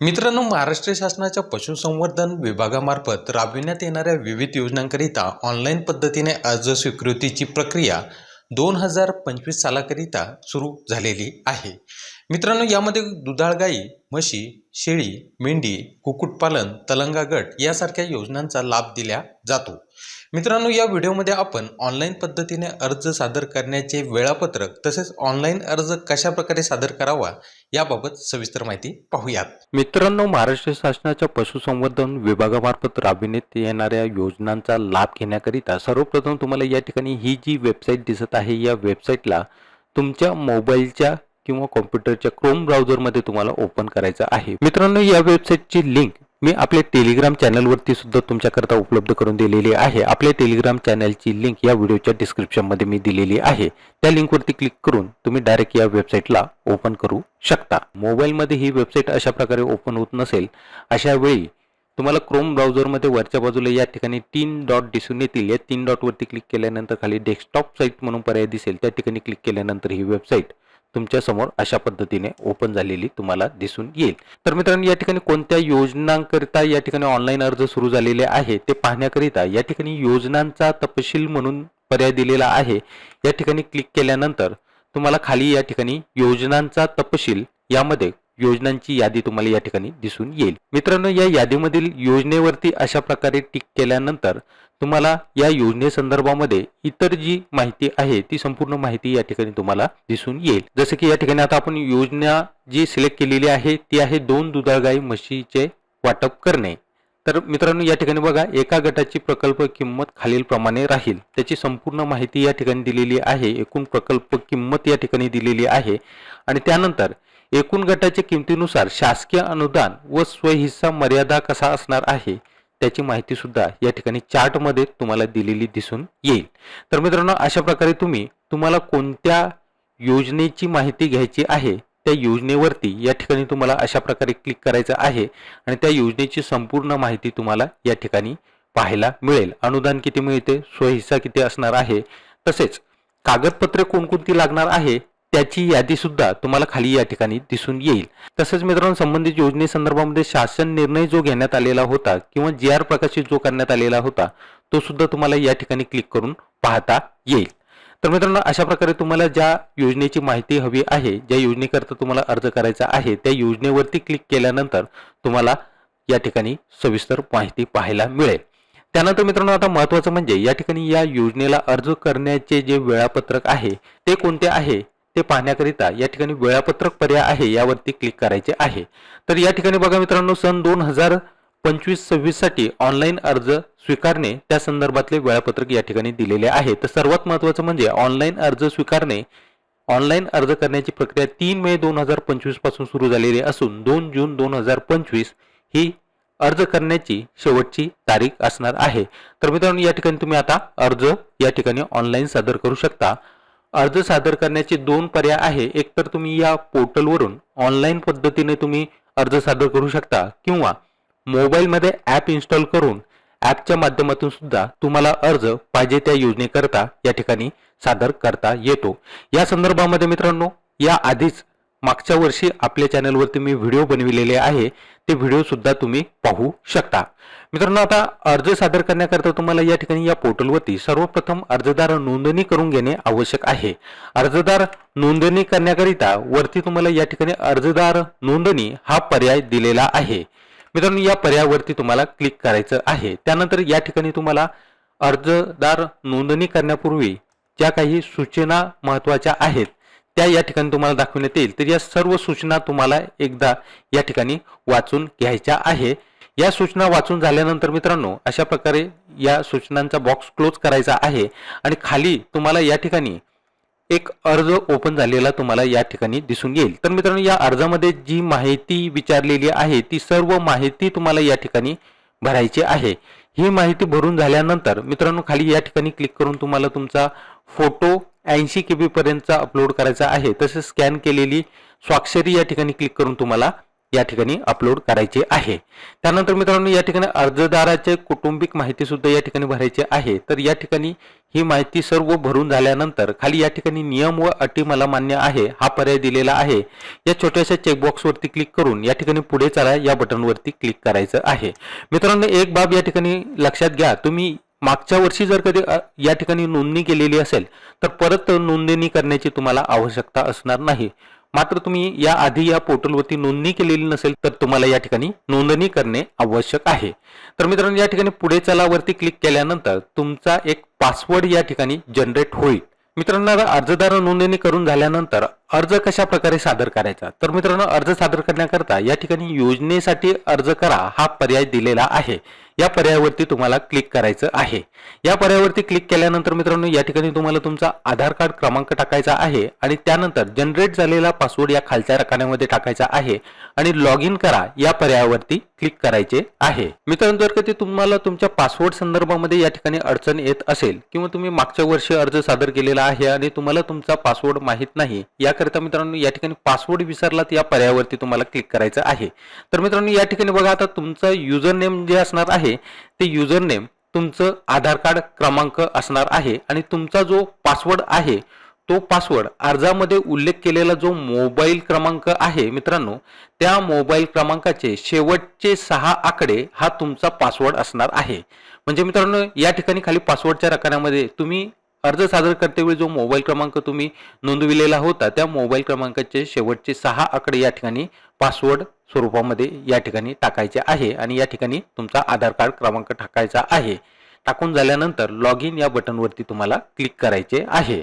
मित्रांनो महाराष्ट्र शासनाच्या पशुसंवर्धन विभागामार्फत राबविण्यात येणाऱ्या विविध योजनांकरिता ऑनलाईन पद्धतीने अर्ज स्वीकृतीची प्रक्रिया दोन हजार पंचवीस सालाकरिता सुरू झालेली आहे. मित्रांनो यामध्ये दुधाळ गाई म्हशी शेळी मेंढी कुक्कुटपालन तलंगा गट यासारख्या योजनांचा लाभ दिला जातो. मित्रांनो या व्हिडिओमध्ये आपण ऑनलाईन पद्धतीने अर्ज सादर करण्याचे वेळापत्रक तसेच ऑनलाईन अर्ज कशा प्रकारे सादर करावा याबाबत सविस्तर माहिती पाहूयात. मित्रांनो महाराष्ट्र शासनाच्या पशुसंवर्धन विभागामार्फत राबविण्यात येणाऱ्या योजनांचा लाभ घेण्याकरिता सर्वप्रथम तुम्हाला या ठिकाणी ही जी वेबसाईट दिसत आहे या वेबसाईटला तुमच्या मोबाईलच्या किंवा कॉम्प्युटरच्या क्रोम ब्राउझरमध्ये तुम्हाला ओपन करायचं आहे. मित्रांनो या वेबसाईटची लिंक मी आपल्या टेलिग्राम चॅनलवरती सुद्धा तुमच्याकरता उपलब्ध करून दिलेली आहे. आपल्या टेलिग्राम चॅनलची लिंक या व्हिडिओच्या डिस्क्रिप्शनमध्ये मी दिलेली आहे. त्या लिंकवरती क्लिक करून तुम्ही डायरेक्ट या वेबसाईटला ओपन करू शकता. मोबाईलमध्ये ही वेबसाईट अशा प्रकारे ओपन होत नसेल अशा वेळी तुम्हाला क्रोम ब्राउझरमध्ये वरच्या बाजूला या ठिकाणी तीन डॉट दिसून येतील. या तीन डॉटवरती क्लिक केल्यानंतर खाली डेस्कटॉप साईट म्हणून पर्याय दिसेल. त्या ठिकाणी क्लिक केल्यानंतर ही वेबसाईट तुमच्यासमोर अशा पद्धतीने ओपन झालेली तुम्हाला दिसून येईल. तर मित्रांनो या ठिकाणी कोणत्या योजनांकरिता या ठिकाणी ऑनलाईन अर्ज सुरू झालेले आहे ते पाहण्याकरिता या ठिकाणी योजनांचा तपशील म्हणून पर्याय दिलेला आहे. या ठिकाणी क्लिक केल्यानंतर तुम्हाला खाली या ठिकाणी योजनांचा तपशील यामध्ये योजनांची यादी तुम्हाला या ठिकाणी दिसून येईल. मित्रांनो या यादीमधील योजनेवरती अशा प्रकारे टिक केल्यानंतर तुम्हाला या योजनेसंदर्भामध्ये इतर जी माहिती आहे ती संपूर्ण माहिती या ठिकाणी तुम्हाला दिसून येईल. जसं की या ठिकाणी आता आपण योजना जी सिलेक्ट केलेली आहे ती आहे दोन दुधाळ गाई म्हशीचे वाटप करणे. तर मित्रांनो या ठिकाणी बघा एका गटाची प्रकल्प किंमत खालीलप्रमाणे राहील. त्याची संपूर्ण माहिती या ठिकाणी दिलेली आहे एकूण प्रकल्प किंमत या ठिकाणी दिलेली आहे. आणि त्यानंतर एकूण गटाच्या किमतीनुसार शासकीय अनुदान व स्वहिस्सा मर्यादा कसा असणार आहे त्याची माहिती सुद्धा या ठिकाणी चार्टमध्ये तुम्हाला दिलेली दिसून येईल. तर मित्रांनो अशा प्रकारे तुम्ही तुम्हाला कोणत्या योजनेची माहिती घ्यायची आहे त्या योजनेवरती या ठिकाणी तुम्हाला अशा प्रकारे क्लिक करायचं आहे आणि त्या योजनेची संपूर्ण माहिती तुम्हाला या ठिकाणी पाहायला मिळेल. अनुदान किती मिळते स्वहिस्सा किती असणार आहे तसेच कागदपत्रे कोणकोणती लागणार आहे त्याची यादीसुद्धा तुम्हाला खाली या ठिकाणी दिसून येईल. तसेच मित्रांनो संबंधित योजनेसंदर्भामध्ये शासन निर्णय जो घेण्यात आलेला होता किंवा जी आर प्रकाशित जो करण्यात आलेला होता तो सुद्धा तुम्हाला या ठिकाणी क्लिक करून पाहता येईल. तर मित्रांनो अशा प्रकारे तुम्हाला ज्या योजनेची माहिती हवी आहे ज्या योजनेकरता तुम्हाला अर्ज करायचा आहे त्या योजनेवरती क्लिक केल्यानंतर तुम्हाला या ठिकाणी सविस्तर माहिती पाहायला मिळेल. त्यानंतर मित्रांनो आता महत्वाचं म्हणजे या ठिकाणी या योजनेला अर्ज करण्याचे जे वेळापत्रक आहे ते कोणते आहे? ते पाहण्याकरिता या ठिकाणी वेळापत्रक पर्याय आहे यावरती क्लिक करायचे आहे. तर या ठिकाणी बघा मित्रांनो सन दोन हजार पंचवीस सव्वीससाठी ऑनलाईन अर्ज स्वीकारणे त्या संदर्भातले वेळापत्रक या ठिकाणी दिलेले आहे. तर सर्वात महत्वाचं म्हणजे ऑनलाईन अर्ज स्वीकारणे ऑनलाईन अर्ज करण्याची प्रक्रिया तीन मे दोन हजार पंचवीसपासून सुरू झालेली असून दोन जून दोन हजार पंचवीस ही अर्ज करण्याची शेवटची तारीख असणार आहे. तर मित्रांनो या ठिकाणी तुम्ही आता अर्ज या ठिकाणी ऑनलाईन सादर करू शकता. अर्ज सादर करण्याचे दोन पर्याय आहे. एक तर तुम्ही या पोर्टलवरून ऑनलाईन पद्धतीने तुम्ही अर्ज सादर करू शकता किंवा मोबाईलमध्ये ॲप इन्स्टॉल करून ॲपच्या माध्यमातून सुद्धा तुम्हाला अर्ज पाहिजे त्या योजनेकरता या ठिकाणी सादर करता येतो. या संदर्भामध्ये मित्रांनो या आधीच मागच्या वर्षी आपल्या चॅनलवरती मी व्हिडिओ बनविलेले आहे ते व्हिडिओसुद्धा तुम्ही पाहू शकता. मित्रांनो आता अर्ज सादर करण्याकरता तुम्हाला या ठिकाणी या पोर्टलवरती सर्वप्रथम अर्जदार नोंदणी करून घेणे आवश्यक आहे. अर्जदार नोंदणी करण्याकरिता वरती तुम्हाला या ठिकाणी अर्जदार नोंदणी हा पर्याय दिलेला आहे. मित्रांनो या पर्यायावरती तुम्हाला क्लिक करायचं आहे. त्यानंतर या ठिकाणी तुम्हाला अर्जदार नोंदणी करण्यापूर्वी ज्या काही सूचना महत्त्वाच्या आहेत त्या या ठिकाणी तुम्हाला दाखवण्यात येईल. तर या सर्व सूचना तुम्हाला एकदा या ठिकाणी वाचून घ्यायच्या आहे. या सूचना वाचून झाल्यानंतर मित्रांनो अशा प्रकारे या सूचनांचा बॉक्स क्लोज करायचा आहे आणि खाली तुम्हाला या ठिकाणी एक अर्ज ओपन झालेला तुम्हाला या ठिकाणी दिसून येईल. तर मित्रांनो या अर्जामध्ये जी माहिती विचारलेली आहे ती सर्व माहिती तुम्हाला या ठिकाणी भरायची आहे. ही माहिती भरून झाल्यानंतर मित्रांनो खाली या ठिकाणी क्लिक करून तुम्हाला तुमचा फोटो ऐंशी के बीपर्यंतचा अपलोड करायचा आहे. तसेच स्कॅन केलेली स्वाक्षरी या ठिकाणी क्लिक करून तुम्हाला या ठिकाणी अपलोड करायचे आहे. त्यानंतर मित्रांनो या ठिकाणी अर्जदाराचे कुटुंबिक माहिती सुद्धा या ठिकाणी भरायची आहे. तर या ठिकाणी ही माहिती सर्व भरून झाल्यानंतर खाली या ठिकाणी नियम व अटी मला मान्य आहे. हा पर्याय दिलेला आहे. या छोट्याशा चेकबॉक्सवरती क्लिक करून या ठिकाणी पुढे चला या बटनवरती क्लिक करायचं आहे. मित्रांनो एक बाब या ठिकाणी लक्षात घ्या. तुम्ही मागच्या वर्षी जर कधी या ठिकाणी नोंदणी केलेली असेल तर परत नोंदणी करण्याची तुम्हाला आवश्यकता असणार नाही. मात्र तुम्ही या आधी या पोर्टलवरती नोंदणी केलेली नसेल तर तुम्हाला या ठिकाणी नोंदणी करणे आवश्यक आहे. तर मित्रांनो या ठिकाणी पुढे चलावरती क्लिक केल्यानंतर तुमचा एक पासवर्ड या ठिकाणी जनरेट होईल. मित्रांनो अर्जदार नोंदणी करून झाल्यानंतर अर्ज कशा प्रकारे सादर करायचा? तर मित्रांनो अर्ज सादर करण्याकरता या ठिकाणी योजनेसाठी अर्ज करा हा पर्याय दिलेला आहे. या पर्यायावरती तुम्हाला क्लिक करायचं आहे. या पर्यायावरती क्लिक केल्यानंतर मित्रांनो या ठिकाणी तुम्हाला तुमचा आधार कार्ड क्रमांक टाकायचा आहे आणि त्यानंतर जनरेट झालेला पासवर्ड या खालच्या रकान्यामध्ये टाकायचा आहे आणि लॉग इन करा या पर्यायावरती क्लिक करायचे आहे. मित्रांनो जर कधी तुम्हाला तुमच्या पासवर्ड संदर्भामध्ये या ठिकाणी अडचण येत असेल किंवा तुम्ही मागच्या वर्षी अर्ज सादर केलेला आहे आणि तुम्हाला तुमचा पासवर्ड माहीत नाही याकरिता मित्रांनो या ठिकाणी पासवर्ड विसरलात या पर्यायावरती तुम्हाला क्लिक करायचं आहे. तर मित्रांनो या ठिकाणी बघा आता तुमचा युजर नेम जे असणार आहे ते युजर नेम तुमचं आधार कार्ड क्रमांक असणार आहे आणि तुमचा जो पासवर्ड आहे तो पासवर्ड अर्जामध्ये उल्लेख केलेला जो मोबाईल क्रमांक आहे मित्रांनो त्या मोबाईल क्रमांकाचे शेवटचे सहा आकडे हा तुमचा पासवर्ड असणार आहे. म्हणजे मित्रांनो या ठिकाणी खाली पासवर्डच्या रकान्यामध्ये तुम्ही अर्ज सादर करतेवेळी जो मोबाईल क्रमांक तुम्ही नोंदविलेला होता त्या मोबाईल क्रमांकाचे शेवटचे सहा आकडे या ठिकाणी पासवर्ड स्वरूपामध्ये या ठिकाणी टाकायचे आहे आणि या ठिकाणी तुमचा आधार कार्ड क्रमांक टाकायचा आहे. टाकून झाल्यानंतर लॉग इन या बटनवरती तुम्हाला क्लिक करायचे आहे.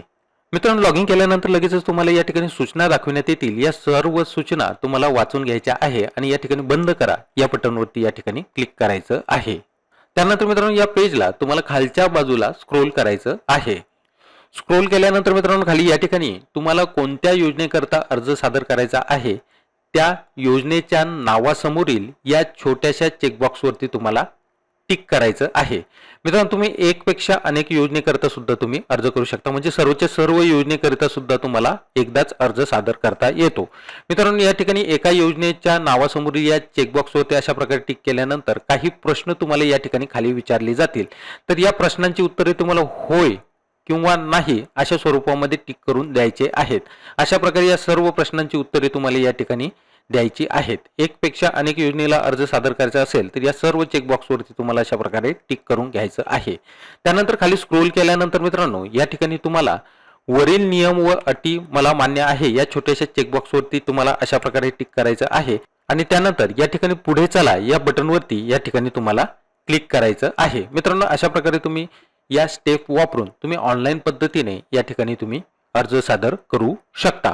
मित्रांनो लॉग इन केल्यानंतर लगेचच तुम्हाला या ठिकाणी सूचना दाखविण्यात येतील. या सर्व सूचना तुम्हाला वाचून घ्यायच्या आहे आणि या ठिकाणी बंद करा. या बटनवरती या ठिकाणी क्लिक करायचं आहे. त्यानंतर मित्रांनो या पेजला तुम्हाला खालच्या बाजूला स्क्रोल करायचं आहे. स्क्रोल केल्यानंतर मित्रांनो खाली या ठिकाणी तुम्हाला कोणत्या योजनेकरता अर्ज सादर करायचा आहे त्या योजनेच्या नावासमोरील या छोट्याशा चेकबॉक्सवरती तुम्हाला टिक करायचं आहे. मित्रांनो तुम्ही एकपेक्षा अनेक योजनेकरता सुद्धा तुम्ही अर्ज करू शकता. म्हणजे सर्वच्या सर्व योजनेकरिता सुद्धा तुम्हाला एकदाच अर्ज सादर करता येतो. मित्रांनो या ठिकाणी एका योजनेच्या नावासमोर या चेकबॉक्सवरती अशा प्रकारे टिक केल्यानंतर काही प्रश्न तुम्हाला या ठिकाणी खाली विचारले जातील. तर या प्रश्नांची उत्तरे तुम्हाला होय किंवा नाही अशा स्वरूपामध्ये टिक करून द्यायचे आहेत. अशा प्रकारे या सर्व प्रश्नांची उत्तरे तुम्हाला या ठिकाणी द्यायची आहेत. एकपेक्षा अनेक योजनेला अर्ज सादर करायचा असेल तर या सर्व चेकबॉक्सवरती तुम्हाला अशा प्रकारे टिक करून घ्यायचं आहे. त्यानंतर खाली स्क्रोल केल्यानंतर मित्रांनो या ठिकाणी तुम्हाला वरील नियम व अटी मला मान्य आहे. या छोट्याशा चेकबॉक्सवरती तुम्हाला अशा प्रकारे टिक करायचं आहे. आणि त्यानंतर या ठिकाणी पुढे चला या बटनवरती या ठिकाणी तुम्हाला क्लिक करायचं आहे. मित्रांनो अशा प्रकारे तुम्ही या स्टेप वापरून तुम्ही ऑनलाईन पद्धतीने या ठिकाणी तुम्ही अर्ज सादर करू शकता.